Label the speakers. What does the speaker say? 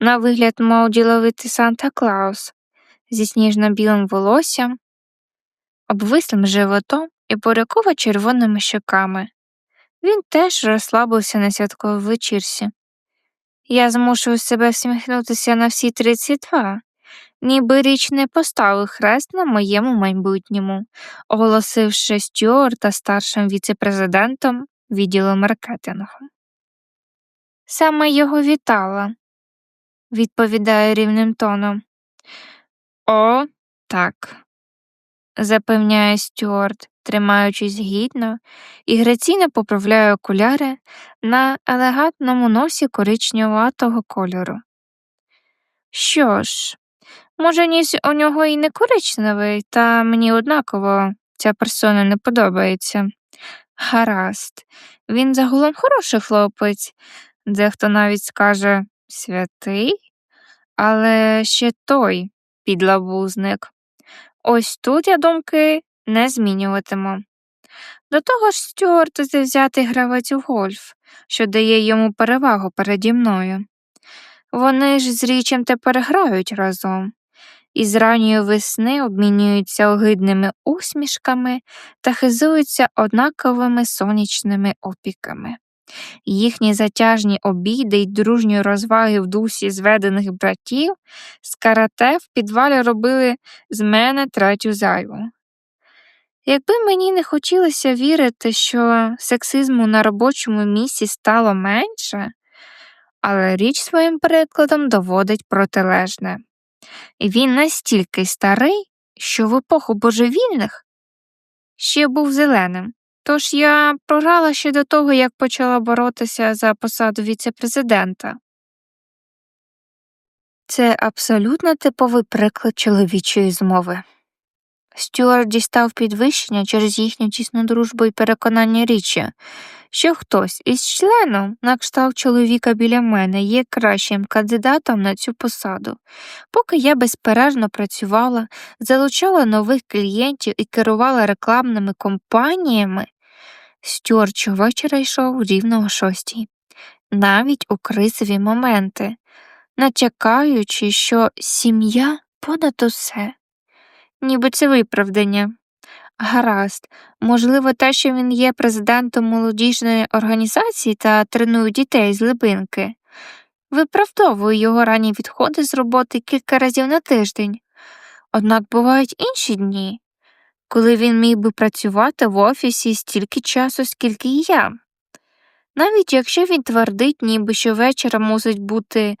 Speaker 1: на вигляд, мов діловитий Санта Клаус, зі сніжно-білим волоссям, обвислим животом і буряково червоними щоками. Він теж розслабився на святковій вечірці. Я змушую себе всміхнутися на всі 32, ніби річ не поставив хрест на моєму майбутньому, оголосивши Стюарта старшим віце-президентом відділу маркетингу. Саме його вітала, відповідає рівним тоном. О, так, запевняє Стюарт, тримаючись гідно і граційно поправляє окуляри на елегантному носі коричневатого кольору. Що ж, може, ніс у нього і не коричневий, та мені однаково ця персона не подобається. Гаразд, він загалом хороший хлопець, дехто навіть скаже святий, але ще той підлабузник. Ось тут я думки не змінюватиму. До того ж, Стюарт завзятий гравець у гольф, що дає йому перевагу переді мною. Вони ж з річем тепер грають разом, і з ранньої весни обмінюються огидними усмішками та хизуються однаковими сонячними опіками. Їхні затяжні обіди й дружні розваги в дусі зведених братів з карате в підвалі робили з мене третю зайву. Якби мені не хотілося вірити, що сексизму на робочому місці стало менше, але річ своїм прикладом доводить протилежне. Він настільки старий, що в епоху божевільних ще був зеленим. Тож я програла ще до того, як почала боротися за посаду віце-президента. Це абсолютно типовий приклад чоловічої змови. Стюарт дістав підвищення через їхню тісну дружбу і переконання річі, що хтось із членів, на кшталт чоловіка біля мене, є кращим кандидатом на цю посаду. Поки я безперервно працювала, залучала нових клієнтів і керувала рекламними компаніями, Стюарт щовечора йшов рівно о шостій, навіть у кризові моменти, натякаючи, що сім'я понад усе ніби це виправдання. Гаразд, можливо, те, що він є президентом молодіжної організації та тренує дітей з либинки, виправдовує його ранні відходи з роботи кілька разів на тиждень. Однак бувають інші дні, коли він міг би працювати в офісі стільки часу, скільки і я. Навіть якщо він твердить, ніби що вечора мусить бути